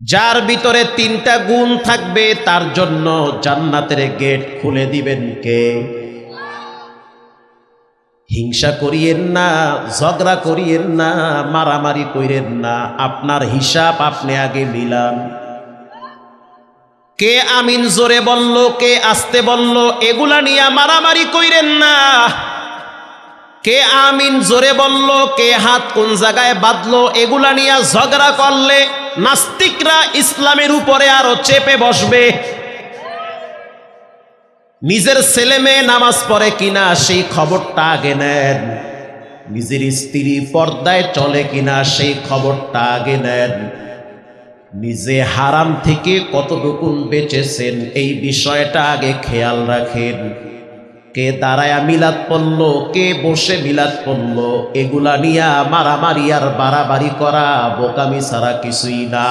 যার ভিতরে তিনটা গুণ থাকবে, তার জন্য জান্নাতের গেট খুলে দিবেন কে? হিংসা করিয়েন না, ঝগড়া করিয়েন না, মারামারি করিয়েন না। আপনার হিসাব আপনি আগে মিলান কে আমিন জোরে বলল, কে আসতে বলল, এগুলা নিয়ে মারামারি কইরেন না। কে আমিন জোরে বলল, কে হাত কোন জায়গায় বাঁধলো, এগুলা নিয়ে ঝগড়া করলে নাস্তিকরা ইসলামের উপরে আরও চেপে বসবে। নিজের ছেলে মেয়ে নামাজ পড়ে কিনা সেই খবরটা আগে নেন। নিজের স্ত্রী পর্দায় চলে কিনা সেই খবরটা আগে নেন। নিজে হারাম থেকে কতটুকুন বেঁচেছেন এই বিষয়টা আগে খেয়াল রাখেন। কে দাঁড়ায়া মিলাদ পড়ল, কে বসে মিলাদ পড়ল, এগুলা নিয়া মারামারি আর বাড়াবাড়ি করা বোকামি ছাড়া কিছুই না।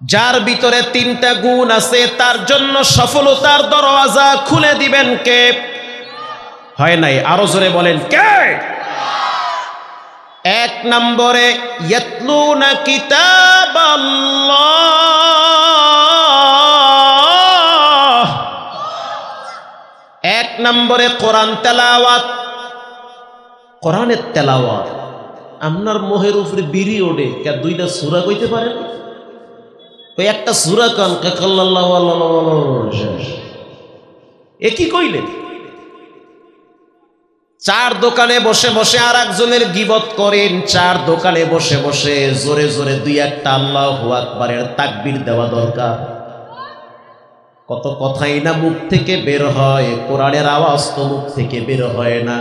যার ভিতরে তিনটা গুণ আছে, তার জন্য সফলতার দরওয়াজা খুলে দিবেন কে? হয় নাই? আরও জোরে বলেন, কে? এক নম্বরে, ইয়াতলুনা কিতাব আল্লাহ নম্বরে কোরআন তেলাওয়াত। কোরআনের তেলাওয়াত। আপনার মোহের উপরে বিড়ি ওঠে, কে দুইটা সুরা কইতে পারেন ওই একটা সুরা কান কাকাল্লাহ এ কি কইলেন? চার দোকানে বসে বসে আর একজনের গিবত করেন, চার দোকানে বসে বসে জোরে জোরে দুই একটা আল্লাহ আকবারের তাকবির দেওয়া দরকার। কত কথাই না মুখ থেকে বের হয়, কোরআনের আওয়াজ তো মুখ থেকে বের হয় না।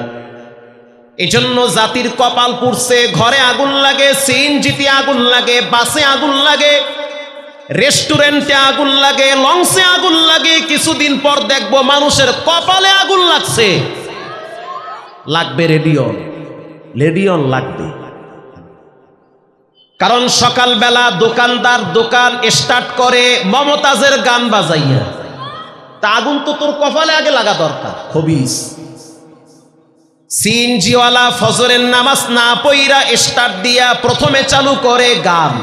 এজন্য জাতির কপাল পুড়ছে, ঘরে আগুন লাগে, সিএনজিতে আগুন লাগে, বাসে আগুন লাগে, রেস্টুরেন্টে আগুন লাগে, লঞ্চে আগুন লাগে, কিছুদিন পর দেখব মানুষের কপালে আগুন লাগছে। লাগবে রেডিয়ন। রেডিয়ন লাগবে। কারণ সকালবেলা দোকানদার দোকান স্টার্ট করে মমতাজের গান বাজাইয়া। তা আগুন তো তোর কপালে আগে লাগা দরকার। খবিস সিনজিওয়ালা ফজরের নামাজ না পইরা স্টার্ট দিয়া প্রথমে চালু করে গান।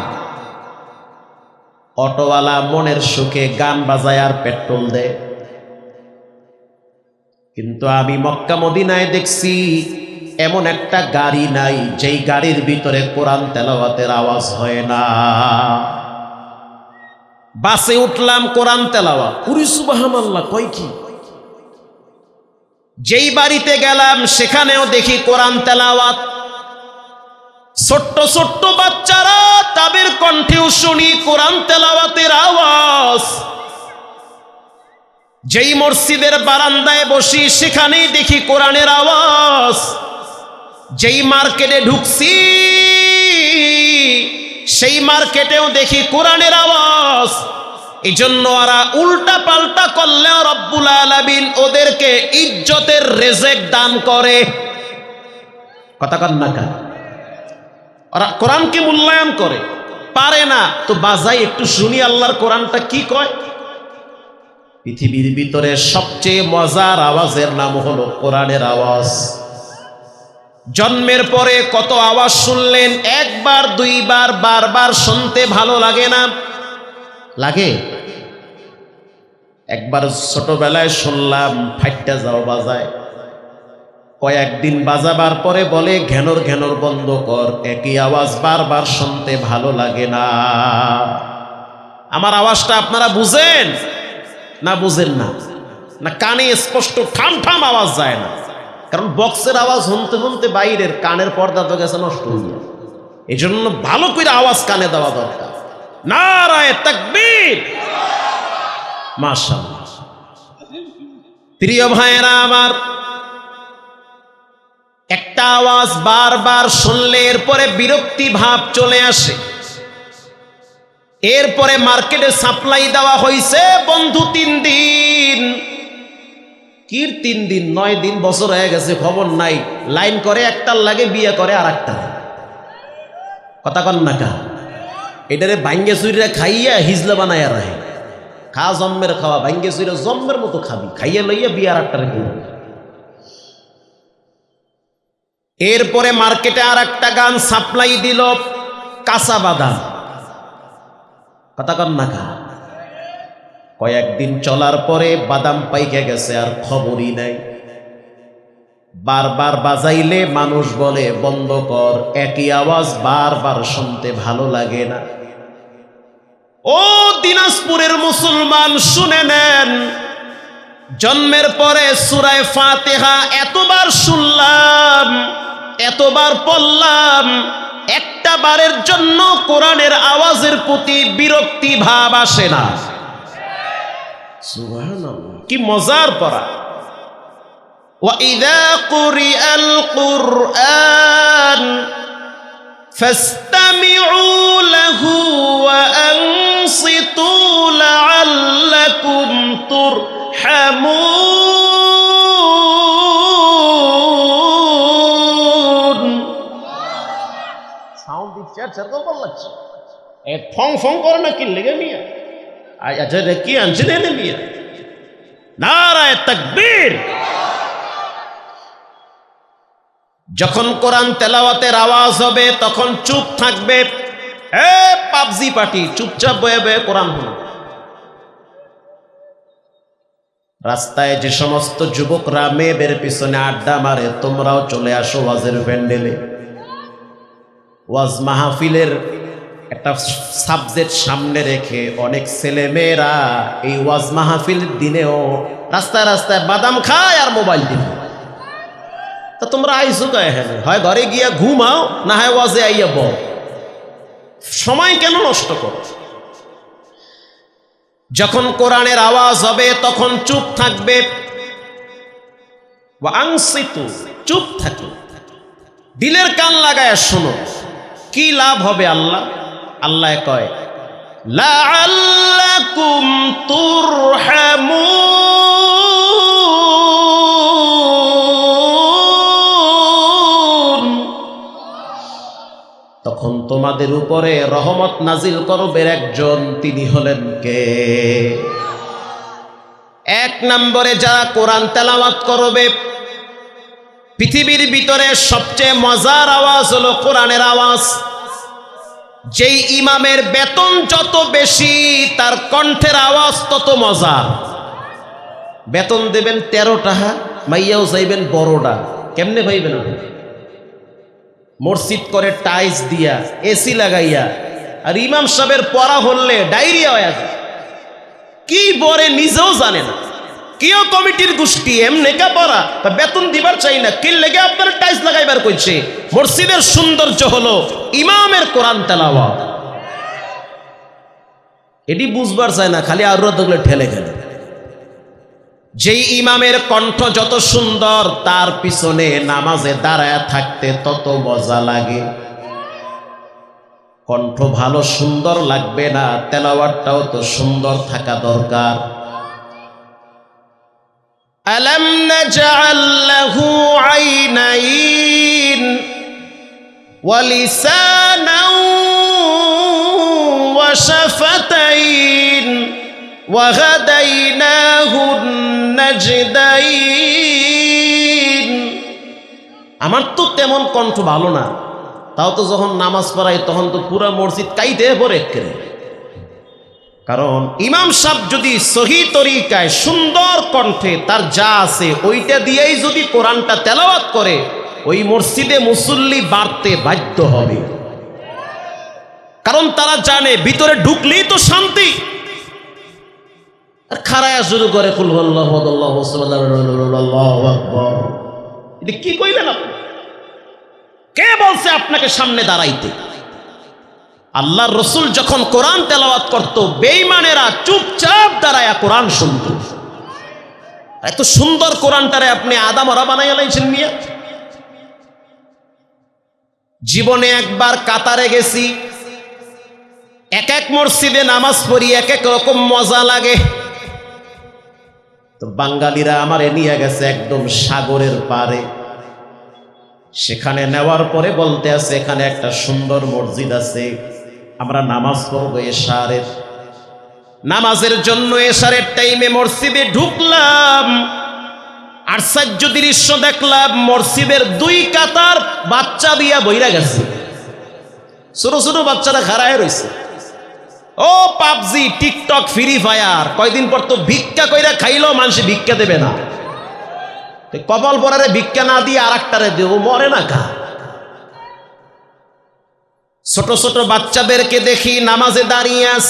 অটোওয়ালা মনের সুখে গান বাজায় আর পেট্রোল দেয়। কিন্তু আমি মক্কা মদিনায় দেখছি এমন একটা গাড়ি নাই, যেই গাড়ির ভিতরে কোরআন তেলাওয়াতের আওয়াজ হয় না। বাসে উঠলাম কোরআন তেলাওয়া পুরি সুবাহাম আল্লাহ কয় কি? যেই বাড়িতে গেলাম, সেখানেও দেখি কোরআন তেলাওয়াত। ছোট্ট ছোট্ট বাচ্চারা তাদের কণ্ঠেও শুনি কোরআন তেলাওয়াতের আওয়াজ। যেই মসজিদের বারান্দায় বসি, সেখানেই দেখি কোরআনের আওয়াজ। যেই মার্কেটে ঢুকছি, সেই মার্কেটেও দেখি কোরআনের আওয়াজ। এই জন্য ওরা উল্টা পাল্টা করলেও রব্বুল আলামিন ওদেরকে ইজ্জতের রেজেক দান করে। কথা কন না কান? ওরা কোরআনকে মূল্যায়ন করে। পারে না। তো বাজাই, একটু শুনি আল্লাহর কোরআনটা কি কয়? পৃথিবীর ভিতরে সবচেয়ে মজার আওয়াজের নাম হলো কোরআনের আওয়াজ। জন্মের পরে কত আওয়াজ শুনলেন, একবার, দুইবার, বারবার শুনতে ভালো লাগে না। লাগে? একবার ছোটবেলায় শুনলাম, ফাইটটা যাও বাজায়। কয়েকদিন বাজাবার পরে বলে ঘেনর ঘেনর বন্ধ কর, একই আওয়াজ বারবার শুনতে ভালো লাগে না। আমার আওয়াজটা আপনারা বুঝেন? না বুঝেন না। না কানে স্পষ্ট ঠাম ঠাম আওয়াজ যায় না। কারণ বক্সের আওয়াজ শুনতে শুনতে বাইরের কানের পর্দা তো গেছে নষ্ট হয়ে যায় এই জন্য ভালো করে আওয়াজ কানে দেওয়া দরকার। নারায় তাকবীর। মাশাআল্লাহ। প্রিয় ভাইয়েরা আমার, একটা আওয়াজ বারবার শুনলে এরপরে বিরক্তি ভাব চলে আসে। এরপরে মার্কেটে সাপ্লাই দেওয়া হয়েছে বন্ধু তিন দিন। কির তিন দিন, নয় দিন, বছর হয়ে গেছে, খবর নাই। লাইন করে একটার লাগে বিয়ে করে আর একটা কথা কন না কা? এটারে ভাঙ্গে চুরিরা খাইয়া হিজলা বানাইয়া রাহে খা জম্মের খাওয়া, ভাঙ্গে চুরিরা জম্মের মতো খাবি। খাইয়া লইয়া বিয়ে আর একটা রেখে এরপরে মার্কেটে আর একটা গান সাপ্লাই দিল কাঁচা বাদাম। কথা কন না খা কয়েকদিন চলার পরে বাদাম পাইকে গেছে, আর খবরই নাই। বারবার বাজাইলে মানুষ বলে, বন্ধ কর, একই আওয়াজ বারবার শুনতে ভালো লাগে না। ও দিনাজপুরের মুসলমান, শুনে নেন, জন্মের পরে সুরায় ফাতেহা এতবার শুনলাম, এতবার পড়লাম, একটা বারের জন্য কোরআনের আওয়াজের প্রতি বিরক্তি ভাব আসে না। কি মজার পড়া وإذا قرئ القرآن فاستمعوا له وأنصتوا لعلكم ترحمون সাউন্ড দিচ্ছে আর সেরকম ভালো লাগছে এ ফং ফং করে না কি লেগে মিয়া আ- যখন কোরআন তেলাওয়াতের আওয়াজ হবে তখন চুপ থাকবে এ পাবজি পার্টি চুপচাপ বয়ে বয়ে কোরআন হলো রাস্তায় যে সমস্ত যুবকরা মেয়েদের পিছনে আড্ডা মারে তোমরাও চলে আসো ওয়াজের প্যান্ডেলে ওয়াজ মাহফিলের একটা সাবজেক্ট সামনে রেখে অনেক ছেলে মেয়েরা এই ওয়াজ মাহফিল দিনেও রাস্তায় রাস্তায় বাদাম খায় আর মোবাইল দিনে তা তোমরা আইসো গায়ে হ্যাঁ হয় ঘরে গিয়া ঘুমাও, না হয় ওয়াজে আইয়া বল সময় কেন নষ্ট কর? যখন কোরআনের আওয়াজ হবে, তখন চুপ থাকবে। চুপ থাকো। দিলের কান লাগায় শোনো। কি লাভ হবে আল্লাহ? আল্লাহ কয় তখন তোমাদের উপরে রহমত নাজিল করবের একজন, তিনি হলেন কে? এক নম্বরে যারা কোরআন তেলাওয়াত করবে, পৃথিবীর ভিতরে সবচেয়ে মজার আওয়াজ হলো কোরআনের আওয়াজ। যেই ইমামের বেতন যত বেশি, তার কণ্ঠের আওয়াজ তত মজার বেতন দেবেন তেরো টাকা, মাইয়াও চাইবেন বড়টা কেমনে ভাইবেন মসজিদ করে টাইলস দিয়া এসি লাগাইয়া, আর ইমাম সাহেবের পড়া হলে ডায়রিয়া হয়ে যায়। কি বরে নিজেও জানে না। কেউ কমিটির গোষ্ঠী এমনি পড়া? বেতন দিবার চাই না কি লেগে আপনার টাইলস লাগাইবার কইছে। মসজিদের সৌন্দর্য হলো ইমামের কোরআন তেলাওয়া এটি বুঝবার চায় না, খালি আরও দেখলে ঠেলে গেলে। যেই ইমামের কণ্ঠ যত সুন্দর, তার পিছনে নামাজে দাঁড়ায় থাকতে তত মজা লাগে। কণ্ঠ ভালো সুন্দর লাগবে না তেলাওয়ারটাও তো সুন্দর থাকা দরকার। ألم نجعل له عينين ولسانا وشفتين وهديناه النجدين আমার তো তেমন কণ্ঠ ভালো না তাও তো যখন নামাজ পড়াই তখন তো পুরা মসজিদ কাইতে পরে একেবারে কারণ ইমাম সাহেব যদি সহি তরিকায় সুন্দর কণ্ঠে তার যা আছে ওইটা দিয়েই যদি কোরআনটা তেলাওয়াত করে, ওই মসজিদে মুসল্লি বাড়তে বাধ্য হবে। কারণ তারা জানে, ভিতরে ঢুকলেই তো শান্তি। আর খারায়া শুরু করে কি কইলেন আপনি? কে বলছে আপনাকে সামনে দাঁড়াইতে? আল্লাহর রসুল যখন কোরআন তেলাওয়াত করত, বেঈমানেরা চুপচাপ দাঁড়ায় কোরআন শুনত। এত সুন্দর কোরআনটারে আপনি আদা মরা বানাইয়া লাইছেন মিয়া। জীবনে একবার কাতারে গেছি, এক এক মসজিদে নামাজ পড়ি, এক এক রকম মজা লাগে। তো বাঙালিরা আমারে নিয়ে গেছে একদম সাগরের পারে সেখানে নেওয়ার পরে বলতে আছে, এখানে একটা সুন্দর মসজিদ আছে। আমরা নামাজ পড়ব এশারের। নামাজের জন্য এশারের টাইমে মসজিদে ঢুকলাম। আশ্চর্য দৃশ্য দেখলাম, মসজিদের দুই কাতার বাচ্চা দিয়া বইরা গেছে। ছোট ছোট বাচ্চারা খারায় রয়েছে ও পাবজি, টিকটক, ফ্রি ফায়ার, কয়দিন পর তো ভিক্ষা কইরা খাইলেও মানুষ ভিক্ষা দেবে না। কপাল পরারে ভিক্ষা না দিয়ে আর একটারে দেব মরে না কা ছোট ছোট বাচ্চাদেরকে দেখি নামাজে দাঁড়িয়ে আস।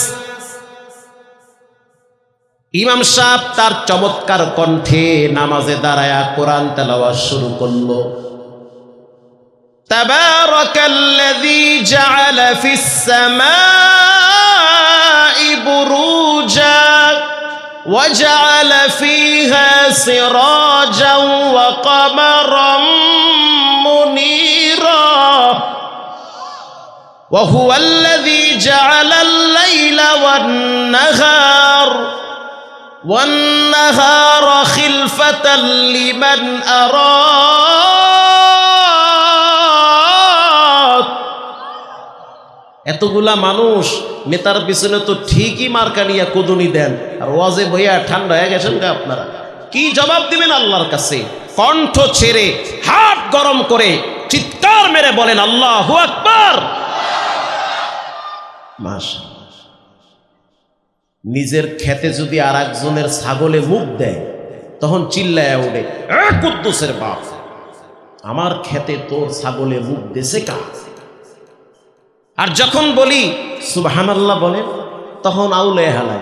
ইমাম সাহ তার চমৎকার কণ্ঠে নামাজে দাঁড়ায়া কোরআন তেলাওয়া শুরু করল। تبارك وجعل فيها سراجا وقمرا منيرا وهو الذي جعل الليل والنهار والنهار خلفة لمن أراد এতগুলা মানুষ নেতার পিছনে তো ঠিকই মার্কা নিয়ে কুদুনি দেন আর ওয়াজে বইয়া ঠান্ডা হয়ে গেছেন গা আপনারা কি জবাব দিবেন আল্লাহর কাছে কণ্ঠ ছেড়ে হাত গরম করে চিৎকার মেরে বলেন আল্লাহ আকবার মাশাআল্লাহ নিজের খেতে যদি আর একজনের ছাগলে মুখ দেয়, তখন চিল্লায় উঠে, "এ কুদ্দুসের বাপ, আমার খেতে তোর ছাগলে মুখ দেশে কা? আর যখন বলি সুবাহান আল্লাহ বলেন তখন আউলে হালায়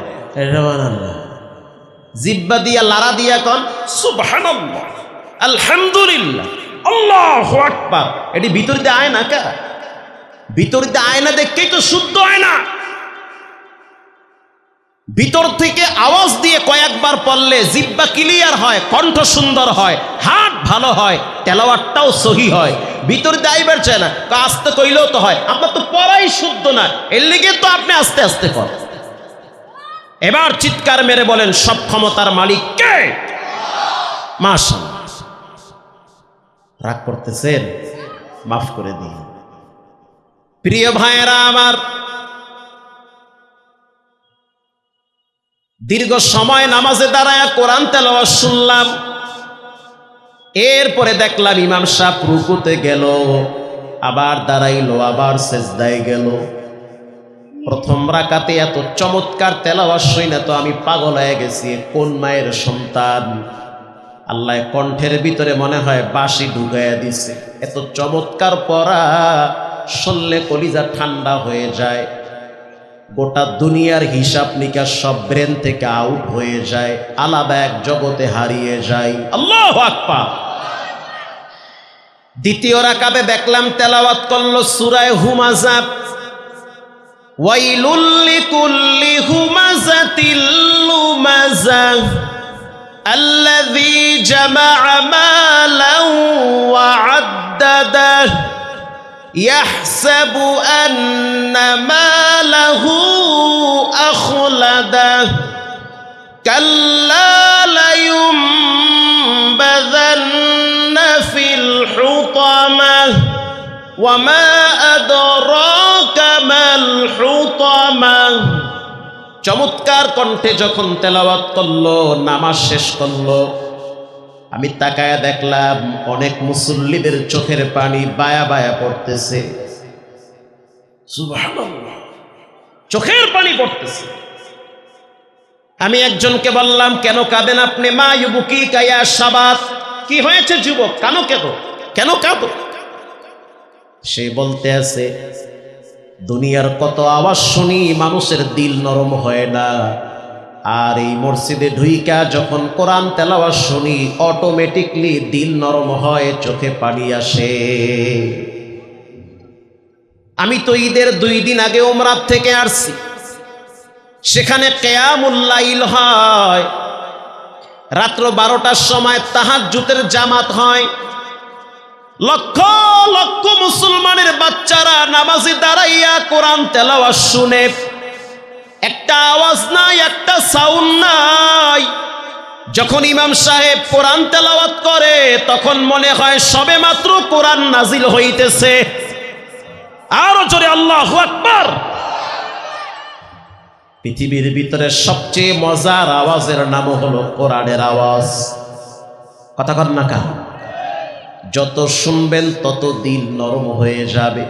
জিব্বা দিয়া লারা দিয়া কন সুবাহান আলহামদুলিল্লাহ, আল্লাহ আকবার। এটি ভিতরিতে আয় না কা? ভিতরিতে আয়না দেখকেই তো শুদ্ধ হয় না। ভিতর থেকে আওয়াজ দিয়ে কয়েকবার পড়লে জিব্বা ক্লিয়ার হয়, কণ্ঠ সুন্দর হয় হাট ভালো হয়, তেলাওয়াতটাও সহি হয়। ভিতর আইবার চায় না আস্তে কইলেও তো হয়। আপনার তো পড়াই শুদ্ধ না, এর লিগে তো আপনি আস্তে আস্তে কর এবার চিৎকার মেরে বলেন, সব ক্ষমতার মালিক কে? মাশাল রাগ করতেছেন? মাফ করে দিন। প্রিয় ভাইয়েরা আমার, দীর্ঘ সময় নামাজে দাঁড়ায় কোরআন তেলাওয়াত শুনলাম, এরপরে দেখলাম ইমাম সাহেব রুকুতে গেল, আবার দাঁড়াইলো, আবার সেজদায় গেল। প্রথম রাকাতে এত চমৎকার তেলাওয়াত শুই না তো আমি পাগল হয়ে গেছি কোন মায়ের সন্তান? আল্লাহ কণ্ঠের ভিতরে মনে হয় বাঁশি ঢুকাইয়া দিছে। এত চমৎকার পড়া শুনলে কলিজা ঠান্ডা হয়ে যায়। গোটা দুনিয়ার হিসাব নিকাশ সব ব্রেন থেকে আউট হয়ে যায়। আলাদা এক জগতে হারিয়ে যায়। আল্লাহ দ্বিতীয় রাকাবে দেখলাম তেলাওয়াত করল সুরায় হুমাজাব ওয়াইলুল্লি কুল্লি হুমাজাতিল্লুমাজা আল্লাযী জামাআ মালাও ওয়া আদ্দাদাহু يحسب أن ماله أخلده كلا لينبذن في الحطمة وما أدراك ما الحطمة চমৎকার কণ্ঠে যখন তেলাওয়াত করলো নামাজ শেষ করলো আমি তাকায়া দেখলাম অনেক মুসল্লিদের চোখের পানি বায়া বায়া পড়তেছে। চোখের পানি পড়তেছে। আমি একজনকে বললাম, কেন কাঁদেন আপনি? মা ইউবুকি কায়া সাবাত। কি হয়েছে যুবক? কেন কেন? কেন কাঁদো? সে বলতে আছে, দুনিয়ার কত আওয়াজ শুনি মানুষের দিল নরম হয় না। আর এই মসজিদে ঢুইকা যখন কোরআন তেলাওয়াত শুনি অটোমেটিকলি দিল নরম হয়, চোখে পানি আসে। আমি তো ঈদের দুই দিন আগে ওমরাত থেকে আসছি। সেখানে কেয়ামুল্লাইল হয়। রাত্র বারোটার সময় তাহার জুতের জামাত হয়। লক্ষ লক্ষ মুসলমানের বাচ্চারা নামাজে দাঁড়াইয়া কোরআন তেলাওয়াত শুনে একটা আওয়াজ নাই, একটা সাউন্ড নাই। যখন ইমাম সাহেব কোরআন তেলাওয়াত করে, তখন মনে হয় সবে মাত্র কোরআন নাজিল হইতেছে। আরও জোরে আল্লাহ আকবার। পৃথিবীর ভিতরে সবচেয়ে মজার আওয়াজের নাম হলো কোরআনের আওয়াজ। কথা কর না কা যত শুনবেন, তত দিল নরম হয়ে যাবে।